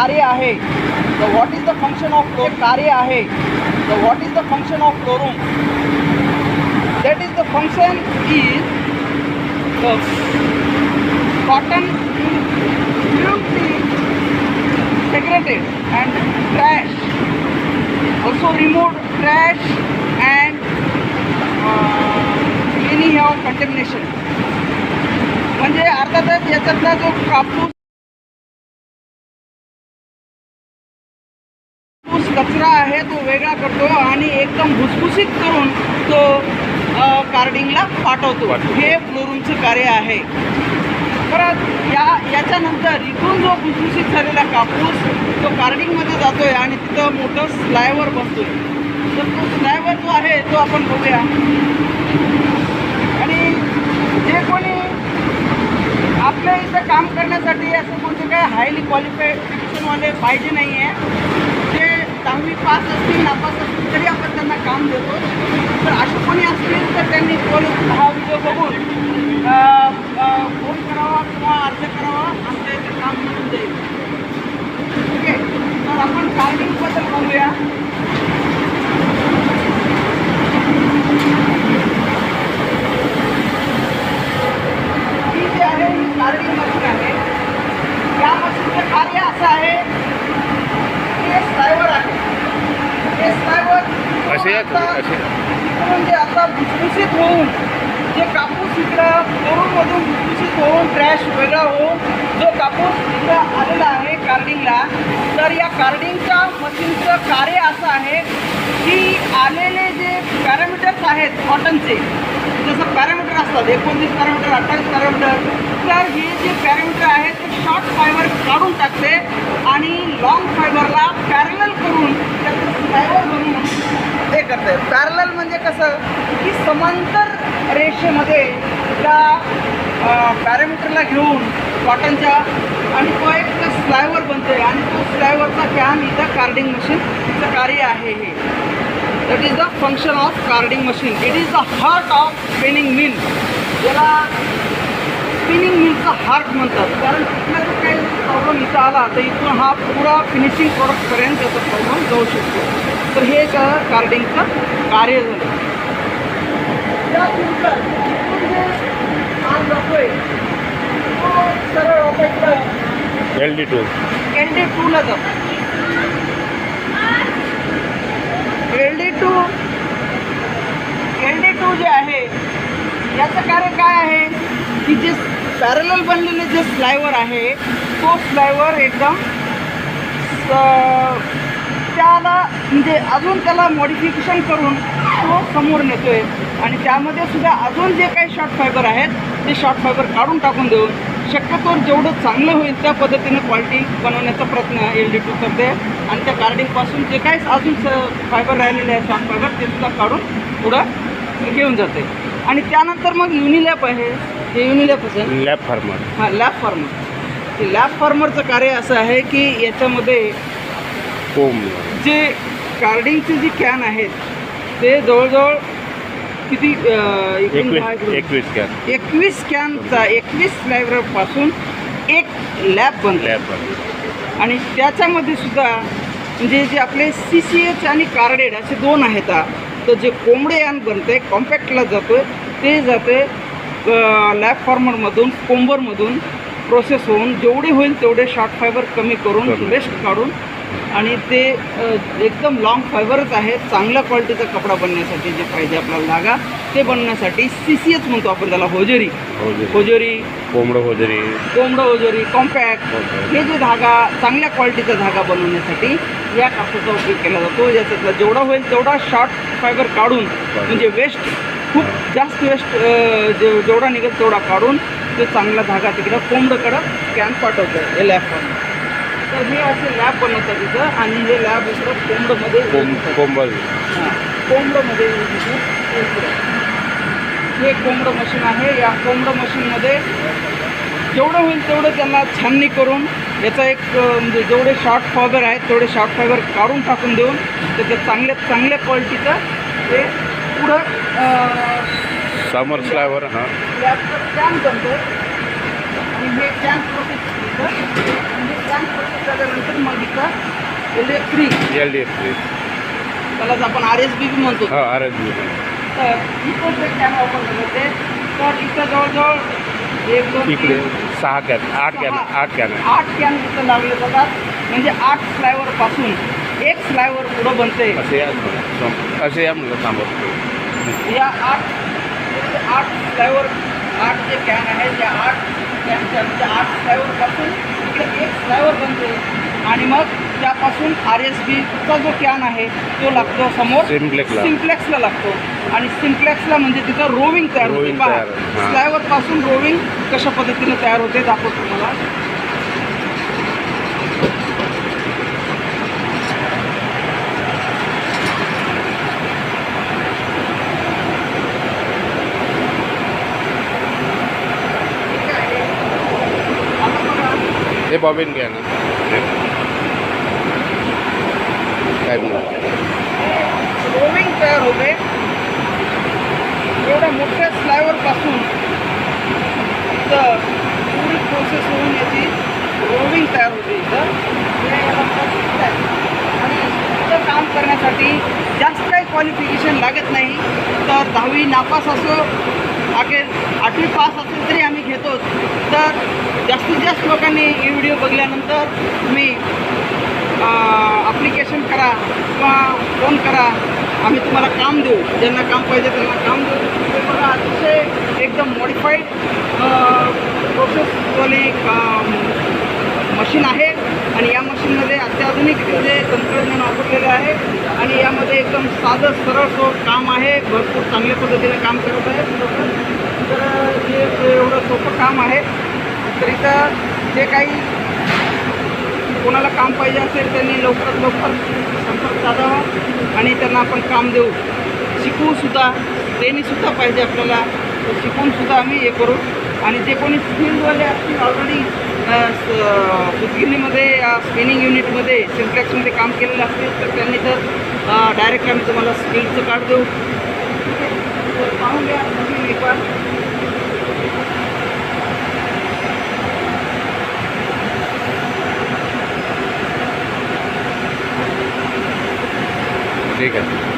कार्य आहे. The what is the function of floor कार्य आहे? The what is the function of blowroom that is the function is the cotton will be segregated and trash. Also removed trash and uh, any contamination. म्हणजे अर्थातच याच्यातला जो कापूस कचरा आहे तो वेगळा करतो आणि एकदम भुसभुशीत करून तो कार्डिंगला पाठवतो. हे फ्लोरूमचं कार्य आहे. परत या याच्यानंतर इथून जो भुसभुशीत झालेला कापूस तो कार्डिंगमध्ये जातोय आणि तिथं मोठं स्लायवर बनतोय तर तो स्लायवर जो आहे तो आपण बघूया. आणि जे कोणी आपल्या इथं काम करण्यासाठी असं कोणते काय हायली क्वालिफिकेशनवाले पाहिजे नाही आहे दहावी पास असतील नापास असतील तरी आपण त्यांना काम देतो. तर असे कोणी असतील तर त्यांनी कोण हा व्हिडिओ बघून फोन करावा किंवा अर्ज करावा आमच्या इथे काम मिळून जाईल ठीक आहे तर आपण कार्डिंगबद्दल बोलूया ही जी आहे ही कार्डिंग मशीन आहे या मशीनचं कार्य असं आहे की हे स्लायवर आहे हे स्लायवर असे या तुम्ही, असे. म्हणजे आता भुसभुशीत होऊन जे कापूस इकडं फ्लोरूममधून भुसभुशीत होऊन ट्रॅश वेगळा होऊन जो कापूस इथं आलेला आहे कार्डिंगला तर या कार्डिंगच्या मशीनचं कार्य असं आहे की आलेले जे पॅरामीटर्स आहेत कॉटनचे जसं पॅरामीटर असतात एकोणतीस पॅरामीटर अठ्ठावीस पॅरामीटर तर हे जे पॅरामीटर आहेत ते शॉर्ट फायबर काढून टाकते आणि लॉंग फायबरला पॅरल करून त्याचं फायबर बनवून हे करते पॅरल म्हणजे कसं की समांतर रेषेमध्ये त्या पॅरामीटरला घेऊन कॉटनच्या आणि तो एक स्लायवर बनतोय आणि तो स्लायवरचा कॅन इथं कार्डिंग मशीनचं कार्य आहे हे. That is the function of carding machine it is the heart of spinning mill ज्याला स्पिनिंग मिलचा हार्ट म्हणतात. कारण कुठला जर काही प्रॉब्लेम इथं आला तर इथून हा पुरा फिनिशिंग प्रोडक्टपर्यंत त्याचा प्रॉब्लेम जाऊ शकतो. तर हे एक कार्डिंगचं कार्य झालं. त्यानंतर इथून जे माल जातोय तो सरळ L D two L D टूला जातो L D two L D two जे आहे याचं कार्य काय आहे? की जे पॅरल बनलेले जे फ्लायवर आहे तो फ्लायवर एकदम म्हणजे अजून त्याला मॉडिफिकेशन करून तो समोर नेतोय. आणि त्यामध्ये सुद्धा अजून जे काही शॉर्ट फायबर आहेत ते शॉर्ट फायबर काढून टाकून देऊन शक्यतोवर जेवढं चांगलं होईल त्या पद्धतीने क्वालिटी बनवण्याचा प्रयत्न एल डी टू करते. आणि त्या कार्डिंगपासून जे काही अजून स फायबर राहिलेले आहे शॉर्ट फायबर ते सुद्धा काढून पुढं घेऊन जाते. आणि त्यानंतर मग युनिलॅप आहे. हे युनिलॅप असेल लॅब फार्मर हां लॅब फार्मर लॅब फार्मरचं कार्य असं आहे की याच्यामध्ये जे कार्डिंगचे जे कॅन आहेत ते जवळजवळ किती एकवीस कॅन एकवीस कॅनचा एकवीसपासून एक लॅब बनतो लॅब आणि त्याच्यामध्ये सुद्धा म्हणजे जे आपले सी सी एच आणि कार्डेड असे दोन आहेत. तर जे कोंबडे यान बनते कॉम्पॅक्टला जातं ते जाते लॅब फॉर्मरमधून कोंबरमधून प्रोसेस होऊन जेवढे होईल तेवढे शॉर्ट फायबर कमी करून. वेस्ट काढून आणि ते एकदम लॉंग फायबरच आहे चांगल्या क्वालिटीचा कपडा बनण्यासाठी जे पाहिजे आपल्याला धागा ते बनण्यासाठी सी सी एच म्हणतो आपण त्याला होजरी. होजरी. कोंबडं वगैरे कोंबडं होजरी कॉम्पॅक्ट. हे जे धागा चांगल्या क्वालिटीचा धागा बनवण्यासाठी या कापसाचा उपयोग केला जातो. याच्यातला जेवढा होईल तेवढा शॉर्ट फायबर काढून म्हणजे वेस्ट खूप जास्त वेस्ट जेवढा निघेल तेवढा काढून ते चांगला धागा तिकडं कोंबडकडं कॅन पाठवतं हे लॅबवर तर हे असे लॅब बनवतात तिथं आणि हे लॅब इकडं कोंबडमध्ये कोंब कोंबल हां, कोंबडमध्ये तिथे इकडं. हे कोंबडं मशीन आहे. या कोंबडं मशीनमध्ये जेवढं होईल तेवढं त्यांना छाननी करून याचा एक अं, म्हणजे जेवढे शॉर्ट फायबर आहेत तेवढे शॉर्ट फायबर काढून टाकून देऊन त्याचं चांगल्यात चांगल्या क्वालिटीचं ते पुढं अं, समर स्लायवर हां. लॅपटॉप कॅन बनतो हे कॅन प्रोसेस म्हणजे कॅन प्रोसेस झाल्यानंतर मग इथं L F three L D F त्यालाच आपण आर एस बी बी म्हणतो. हो आर एस बी तर इथं जे कॅन ओपन होते. तर इथं जवळजवळ एक दोन इकडे सहा कॅन आठ कॅन. आठ कॅन आठ कॅन इथं लावले जातात. म्हणजे आठ फ्लायवर पासून एक फ्लायवर पुढं बनते असे या असे या म्हणलं समोर या आठ आठ फ्लायवर आठ जे कॅन आहेत त्या आठ कॅनच्या म्हणजे आठ फ्लायवरपासून इकडे एक फ्लायवर बनते. आणि मग त्यापासून आर एस बीचा जो कॅन आहे तो लागतो समोर सिम्प्लेक्सला सिम्प्लेक्सला लागतो. आणि सिम्प्लेक्सला म्हणजे तिथं रोविंग तयार होते. पहा तयार, हां. फ्लायवर पासून रोविंग कशा पद्धतीने तयार होते दाखवतो तुम्हाला ठीक आहे. आता बघा हे बॉबिन घ्या ना. काय रोविंग तयार होते. एवढ्या मोठ्या स्लायवरपासून इथं पुरी प्रोसेस होऊन याची रोविंग तयार होते इथं. आणि इथं काम करण्यासाठी जास्त काही क्वालिफिकेशन लागत नाही. तर दहावी नापास असो अखेर आठवी पास असेल तरी आम्ही घेतो तर जास्तीत जास्त लोकांनी हे व्हिडिओ बघल्यानंतर तुम्ही अप्लिकेशन करा किंवा फोन करा. आम्ही तुम्हाला काम देऊ. ज्यांना काम पाहिजे त्यांना काम देऊ. ते बघा अतिशय एकदम मॉडिफाईड प्रोसेसवाली मशीन आहे. आणि या मशीनमध्ये अत्याधुनिक जे तंत्रज्ञान वापरलेलं आहे आणि यामध्ये एकदम साधं सरळ सो काम आहे. भरपूर चांगल्या पद्धतीने काम करत आहे. तर हे जे एवढं सोपं काम आहे. तर इथं जे काही कोणाला काम पाहिजे असेल त्यांनी लवकरात लवकर संपर्क साधावा आणि त्यांना आपण काम देऊ. शिकवूसुद्धा ट्रेनिंगसुद्धा पाहिजे आपल्याला. तर आम्ही हे करू. आणि जे कोणी स्किलवाले असतील ऑलरेडी उदगिरीमध्ये स्पिनिंग युनिटमध्ये सिम्प्लेक्समध्ये काम केलेलं असतील तर त्यांनी तर डायरेक्ट आम्ही तुम्हाला स्किलचं कार्ड देऊ. तर पाहून घ्या एक बार ठीक आहे.